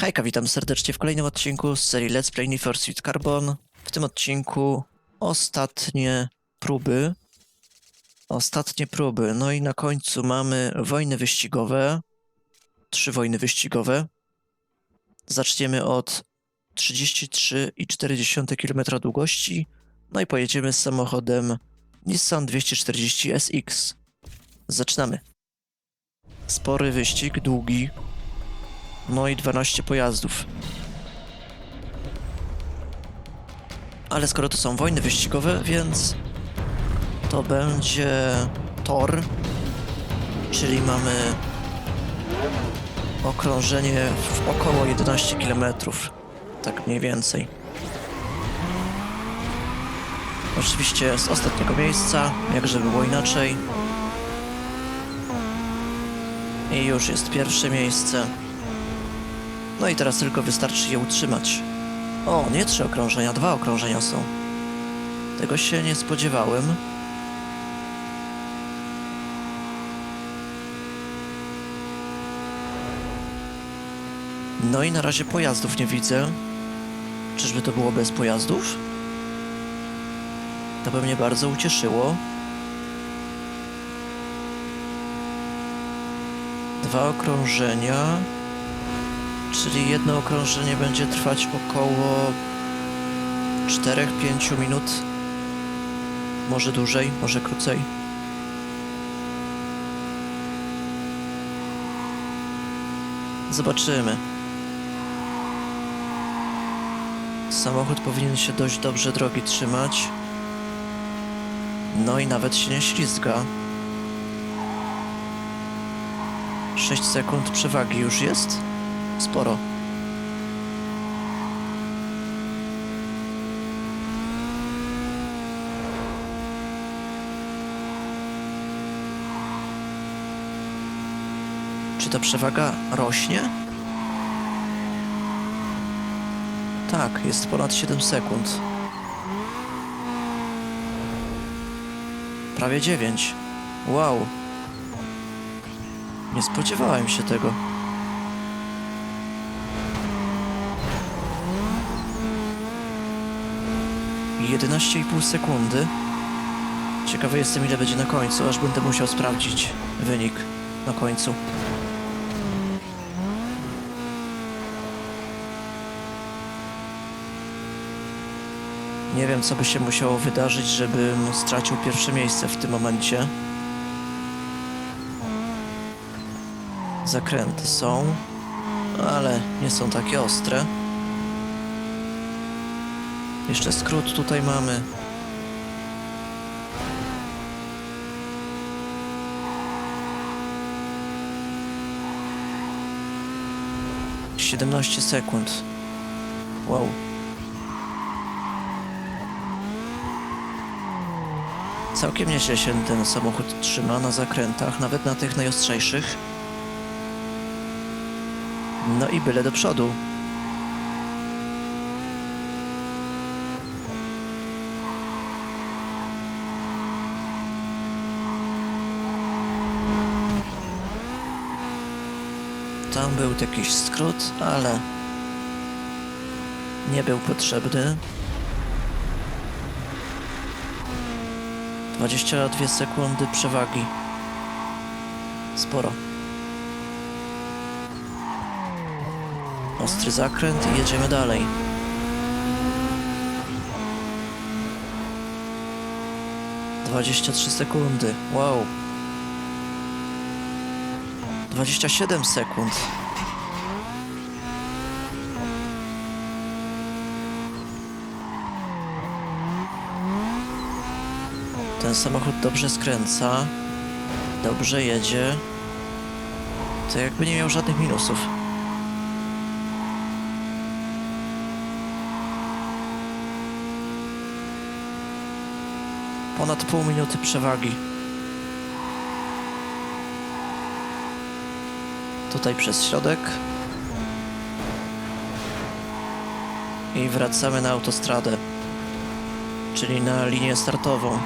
Hejka, witam serdecznie w kolejnym odcinku z serii Let's Play Need for Speed Carbon. W tym odcinku ostatnie próby. Ostatnie próby. No i na końcu mamy wojny wyścigowe. Trzy wojny wyścigowe. Zaczniemy od 33,4 km długości. No i pojedziemy z samochodem Nissan 240 SX. Zaczynamy. Spory wyścig, długi, no i 12 pojazdów. Ale skoro to są wojny wyścigowe, więc to będzie tor, czyli mamy okrążenie w około 11 km, tak mniej więcej. Oczywiście z ostatniego miejsca, jakże było inaczej. I już jest pierwsze miejsce. No i teraz tylko wystarczy je utrzymać. O, nie trzy okrążenia, dwa okrążenia są. Tego się nie spodziewałem. No i na razie pojazdów nie widzę. Czyżby to było bez pojazdów? To by mnie bardzo ucieszyło. Dwa okrążenia. Czyli jedno okrążenie będzie trwać około 4-5 minut. Może dłużej, może krócej. Zobaczymy. Samochód powinien się dość dobrze drogi trzymać. No i nawet się nie ślizga. 6 sekund przewagi już jest. Sporo. Czy ta przewaga rośnie? Tak, jest ponad 7 sekund. Prawie 9. Wow. Nie spodziewałem się tego. Jedenaście i pół sekundy. Ciekawy jestem ile będzie na końcu, aż będę musiał sprawdzić wynik na końcu. Nie wiem, co by się musiało wydarzyć, żebym stracił pierwsze miejsce w tym momencie. Zakręty są, ale nie są takie ostre. Jeszcze skrót tutaj mamy. Siedemnaście sekund. Wow. Całkiem nieźle się ten samochód trzyma na zakrętach, nawet na tych najostrzejszych. No i byle do przodu. Tam był jakiś skrót, ale nie był potrzebny. 22 sekundy przewagi. Sporo. Ostry zakręt i jedziemy dalej. Dwadzieścia trzy sekundy. Wow. Dwadzieścia siedem sekund. Ten samochód dobrze skręca. Dobrze jedzie. To jakby nie miał żadnych minusów. Ponad pół minuty przewagi. Tutaj przez środek. I wracamy na autostradę, czyli na linię startową.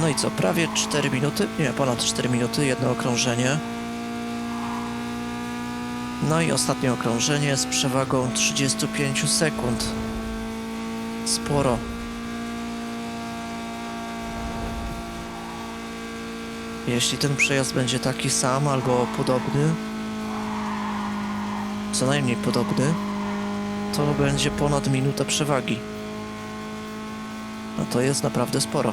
No i co, prawie 4 minuty? Nie, ponad 4 minuty, jedno okrążenie. No i ostatnie okrążenie z przewagą 35 sekund. Sporo. Jeśli ten przejazd będzie taki sam albo podobny, co najmniej podobny, to będzie ponad minutę przewagi. No to jest naprawdę sporo.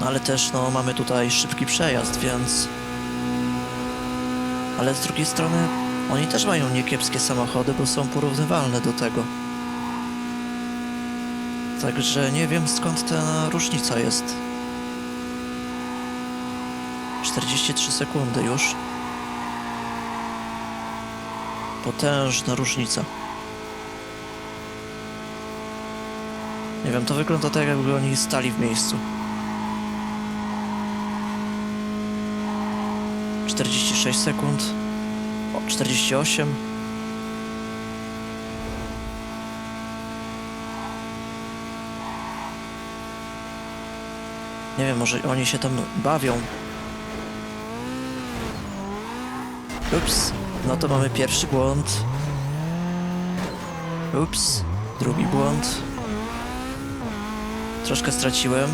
No ale też no mamy tutaj szybki przejazd, więc... Ale z drugiej strony oni też mają niekiepskie samochody, bo są porównywalne do tego. Także nie wiem skąd ta różnica jest. 43 sekundy już. Potężna różnica. Nie wiem, to wygląda tak, jakby oni stali w miejscu. 46 sekund. O, 48. Nie wiem, może oni się tam bawią. Ups, no to mamy pierwszy błąd. Ups, drugi błąd. Troszkę straciłem.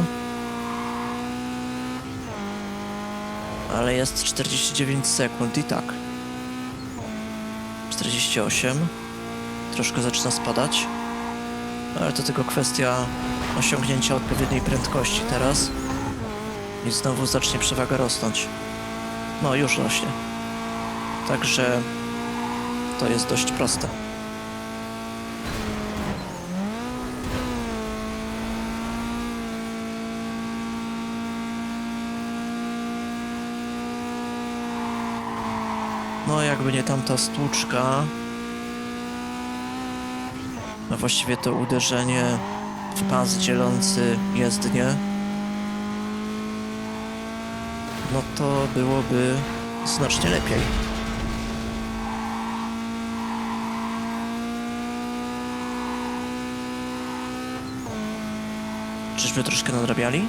Ale jest 49 sekund i tak. 48. Troszkę zaczyna spadać. Ale to tylko kwestia osiągnięcia odpowiedniej prędkości teraz. I znowu zacznie przewaga rosnąć. No, już rośnie. Także to jest dość proste. No, jakby nie tamta stłuczka. No właściwie to uderzenie w pas dzielący jezdnię. No to byłoby znacznie lepiej. Czyżby troszkę nadrabiali?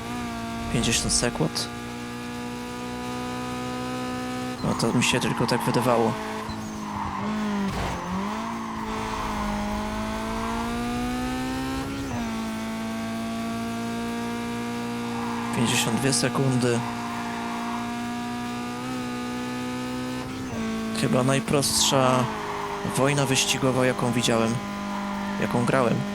50 sekund? No to mi się tylko tak wydawało. Pięćdziesiąt dwie sekundy. Chyba najprostsza wojna wyścigowa, jaką widziałem, jaką grałem.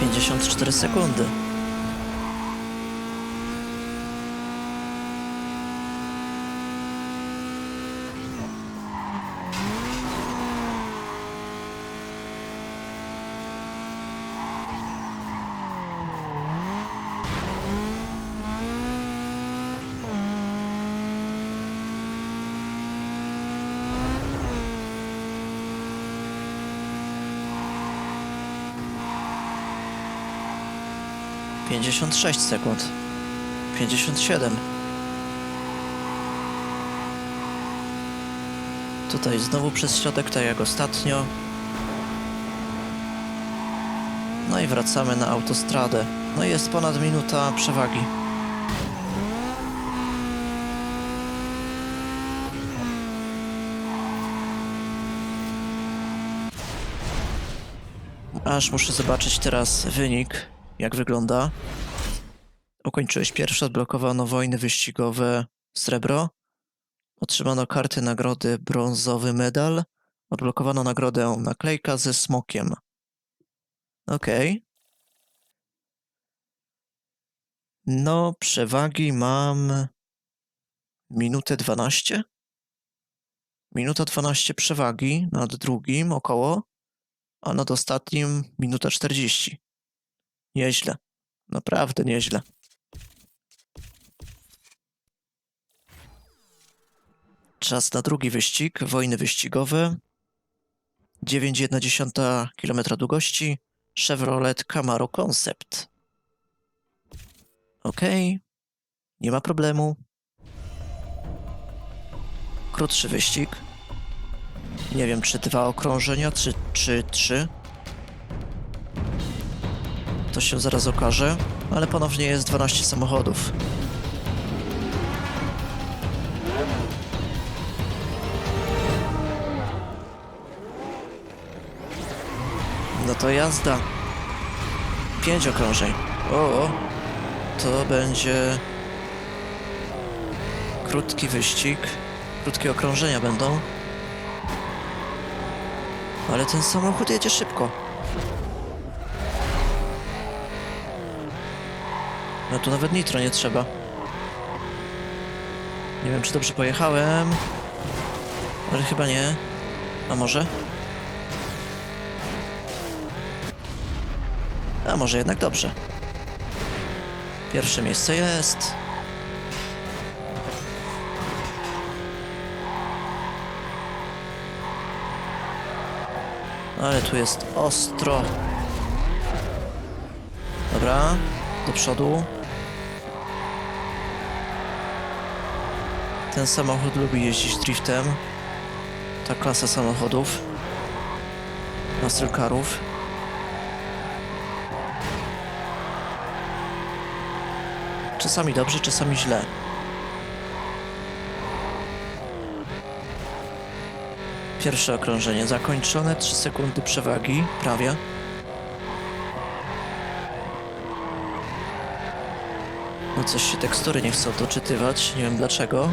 Pięćdziesiąt cztery sekundy. Pięćdziesiąt sześć sekund. Pięćdziesiąt siedem. Tutaj znowu przez środek, tak jak ostatnio. No i wracamy na autostradę. No i jest ponad minuta przewagi. Aż muszę zobaczyć teraz wynik, jak wygląda. Ukończyłeś pierwsze, odblokowano wojny wyścigowe srebro. Otrzymano karty nagrody brązowy medal. Odblokowano nagrodę naklejka ze smokiem. Okej. No, przewagi mam minutę 12. Minuta 12 przewagi nad drugim około, a nad ostatnim minuta 40. Nieźle. Naprawdę nieźle. Czas na drugi wyścig, wojny wyścigowe. 9,1 km długości Chevrolet Camaro Concept. Okej, nie ma problemu. Krótszy wyścig. Nie wiem, czy dwa okrążenia, czy, czy trzy. To się zaraz okaże, ale ponownie jest 12 samochodów. No to jazda. Pięć okrążeń. O, to będzie krótki wyścig. Krótkie okrążenia będą. Ale ten samochód jedzie szybko. No tu nawet nitro nie trzeba. Nie wiem, czy dobrze pojechałem. Ale chyba nie. A może? A może jednak dobrze. Pierwsze miejsce jest. Ale tu jest ostro. Dobra, do przodu. Ten samochód lubi jeździć driftem. Ta klasa samochodów. Muscle carów. Czasami dobrze, czasami źle. Pierwsze okrążenie zakończone, 3 sekundy przewagi, prawie. No coś się tekstury nie chcą doczytywać, nie wiem dlaczego.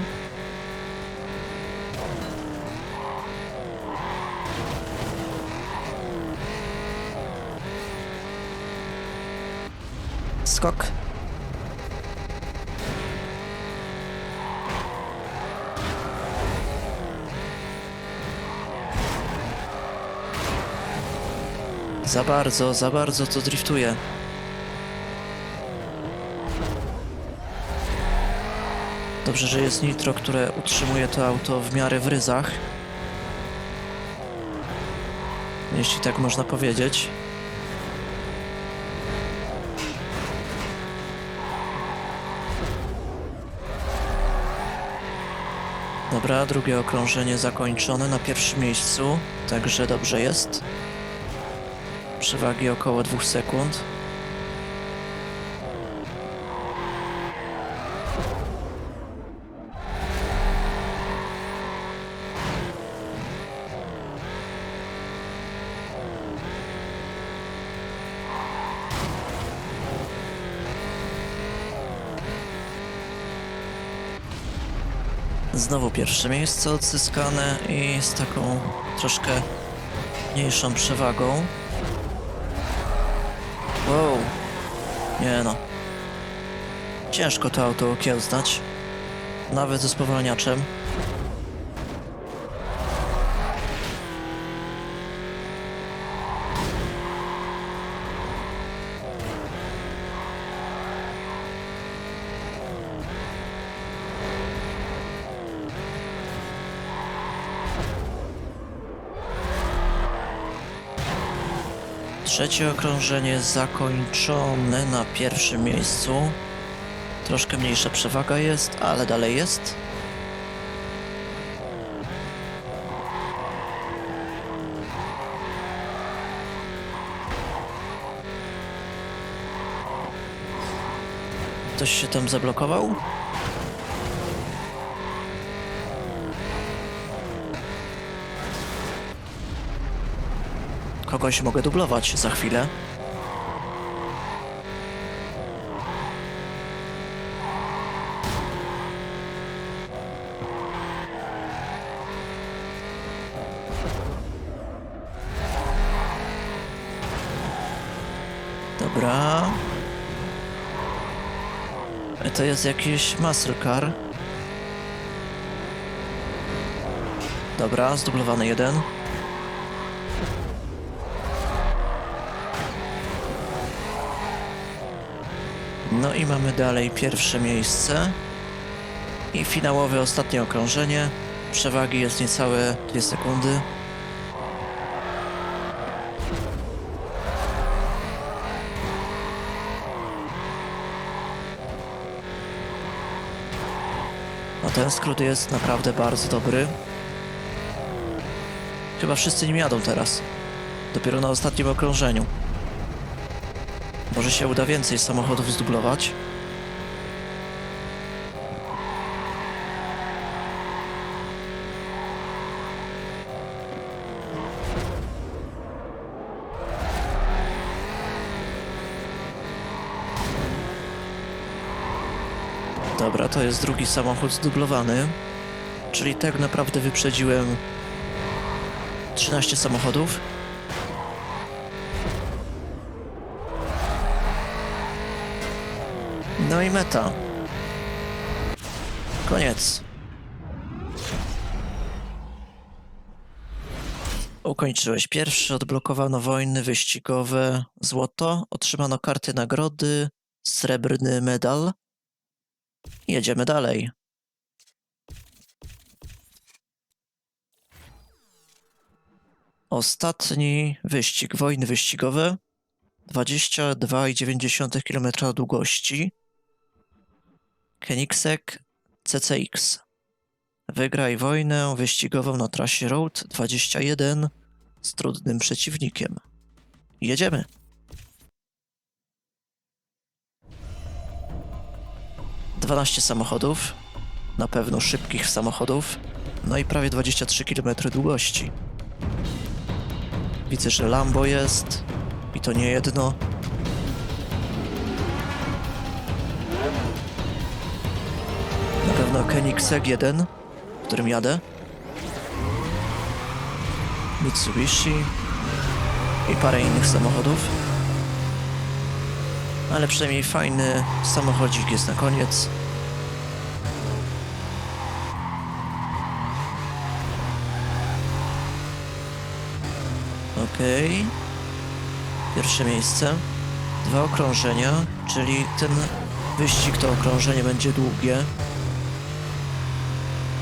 Skok. Za bardzo, za bardzo to driftuje. Dobrze, że jest nitro, które utrzymuje to auto w miarę w ryzach. Jeśli tak można powiedzieć. Dobra, drugie okrążenie zakończone na pierwszym miejscu, także dobrze jest przewagi około 2 sekund. Znowu pierwsze miejsce odzyskane i z taką troszkę mniejszą przewagą. Wow. Nie no. Ciężko to auto okiełznać. Nawet ze spowalniaczem. Trzecie okrążenie zakończone na pierwszym miejscu. Troszkę mniejsza przewaga jest, ale dalej jest. Ktoś się tam zablokował? Kogoś mogę dublować za chwilę. Dobra. To jest jakiś muscle car. Dobra, zdublowany jeden. No i mamy dalej pierwsze miejsce. I finałowe ostatnie okrążenie. Przewagi jest niecałe 2 sekundy. No ten skrót jest naprawdę bardzo dobry. Chyba wszyscy nim jadą teraz. Dopiero na ostatnim okrążeniu. Może się uda więcej samochodów zdublować. Dobra, to jest drugi samochód zdublowany. Czyli tak naprawdę wyprzedziłem 13 samochodów. No i meta. Koniec. Ukończyłeś pierwszy, odblokowano wojny wyścigowe, złoto, otrzymano karty nagrody, srebrny medal. Jedziemy dalej. Ostatni wyścig, wojny wyścigowe. 22,9 km długości. Koenigsegg CCX. Wygraj wojnę wyścigową na trasie Road 21 z trudnym przeciwnikiem. Jedziemy. Dwanaście samochodów, na pewno szybkich samochodów, no i prawie 23 km długości. Widzę, że Lambo jest i to nie jedno. Koenigsegg 1, którym jadę. Mitsubishi i parę innych samochodów. Ale przynajmniej fajny samochodzik jest na koniec. Okej. Pierwsze miejsce. Dwa okrążenia, czyli ten wyścig to okrążenie będzie długie.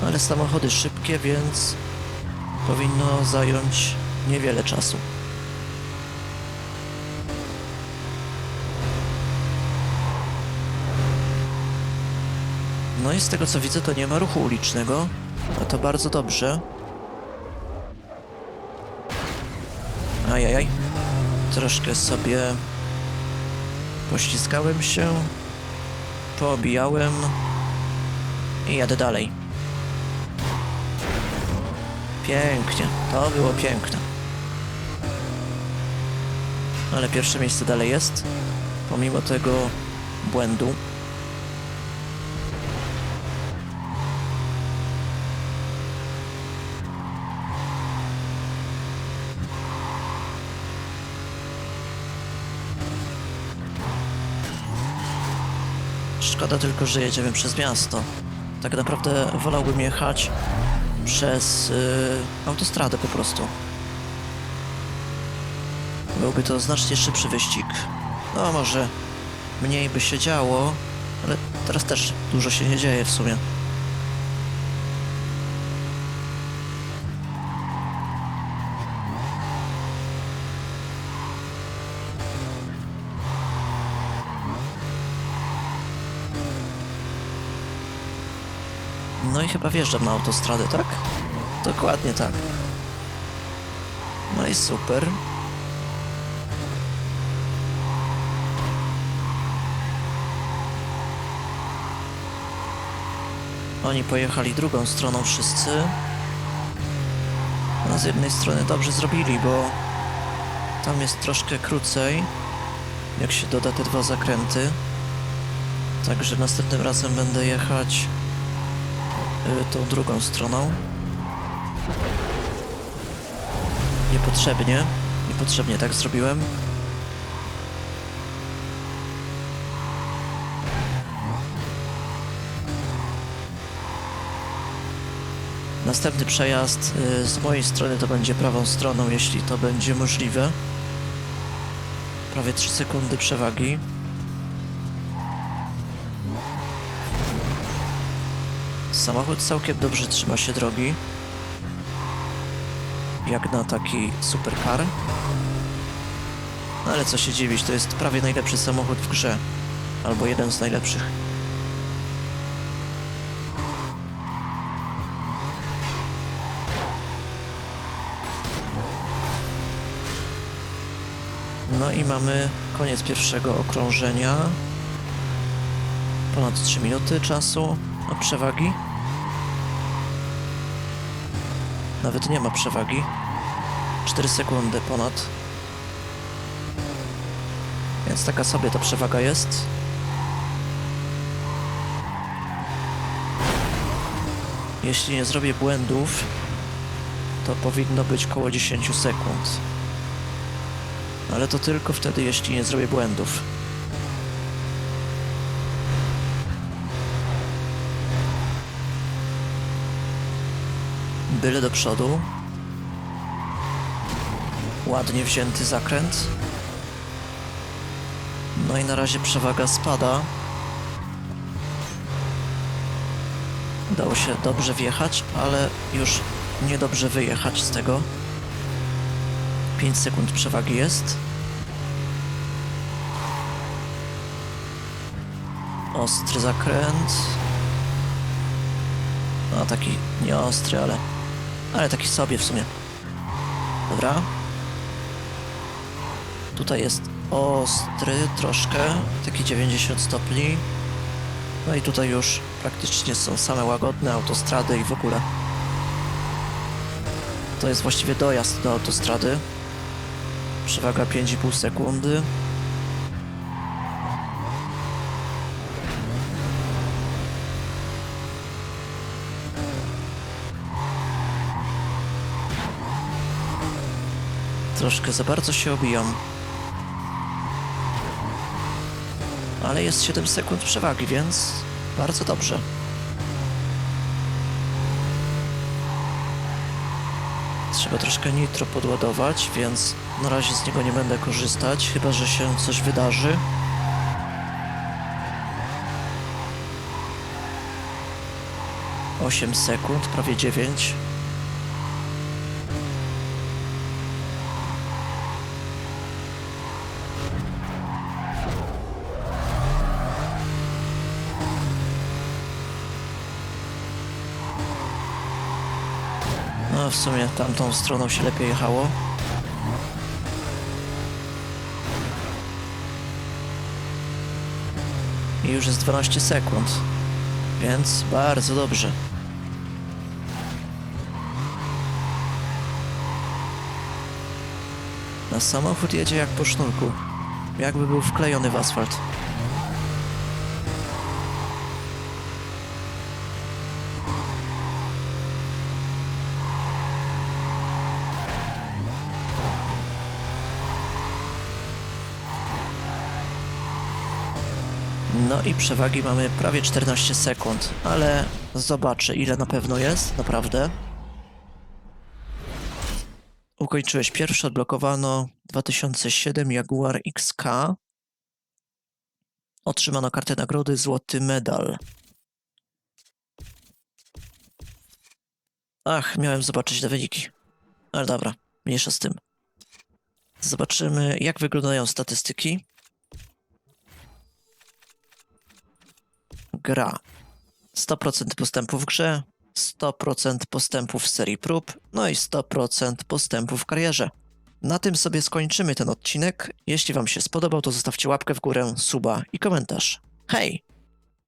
Ale samochody szybkie, więc powinno zająć niewiele czasu. No i z tego co widzę, to nie ma ruchu ulicznego, a to bardzo dobrze. Ajajaj. Troszkę sobie pościskałem się, poobijałem i jadę dalej. Pięknie, to było piękne. Ale pierwsze miejsce dalej jest, pomimo tego błędu. Szkoda tylko, że jedziemy przez miasto. Tak naprawdę wolałbym jechać przez yy, autostradę po prostu. Byłby to znacznie szybszy wyścig. No może mniej by się działo, ale teraz też dużo się nie dzieje w sumie. No i chyba wjeżdżam na autostradę, tak? Dokładnie tak. No i super. Oni pojechali drugą stroną wszyscy. No z jednej strony dobrze zrobili, bo tam jest troszkę krócej, jak się doda te dwa zakręty. Także następnym razem będę jechać tą drugą stroną. Niepotrzebnie, niepotrzebnie tak zrobiłem. Następny przejazd y, z mojej strony to będzie prawą stroną, jeśli to będzie możliwe. Prawie 3 sekundy przewagi. Samochód całkiem dobrze trzyma się drogi. Jak na taki supercar. No ale co się dziwić, to jest prawie najlepszy samochód w grze. Albo jeden z najlepszych. No i mamy koniec pierwszego okrążenia. Ponad 3 minuty czasu od przewagi. Nawet nie ma przewagi. 4 sekundy ponad. Więc taka sobie ta przewaga jest. Jeśli nie zrobię błędów, to powinno być koło 10 sekund. Ale to tylko wtedy, jeśli nie zrobię błędów. Byle do przodu. Ładnie wzięty zakręt. No i na razie przewaga spada. Udało się dobrze wjechać, ale już niedobrze wyjechać z tego. 5 sekund przewagi jest. Ostry zakręt. No taki nie ostry, ale ale taki sobie w sumie. Dobra. Tutaj jest ostry troszkę, taki 90 stopni. No i tutaj już praktycznie są same łagodne autostrady i w ogóle. To jest właściwie dojazd do autostrady. Przewaga 5,5 sekundy. Troszkę za bardzo się obijam. Ale jest 7 sekund przewagi, więc bardzo dobrze. Trzeba troszkę nitro podładować, więc na razie z niego nie będę korzystać, chyba że się coś wydarzy. Osiem sekund, prawie dziewięć. No, w sumie tamtą stroną się lepiej jechało. I już jest 12 sekund, więc bardzo dobrze. Na samochód jedzie jak po sznurku, jakby był wklejony w asfalt. No i przewagi mamy prawie 14 sekund, ale zobaczę ile na pewno jest, naprawdę. Ukończyłeś pierwszy, odblokowano 2007 Jaguar XK. Otrzymano kartę nagrody Złoty Medal. Ach, miałem zobaczyć te wyniki. Ale dobra, mniejsza z tym. Zobaczymy, jak wyglądają statystyki. Gra. 100% postępu w grze, 100% postępu w serii prób, no i 100% postępu w karierze. Na tym sobie skończymy ten odcinek. Jeśli Wam się spodobał, to zostawcie łapkę w górę, suba i komentarz. Hej!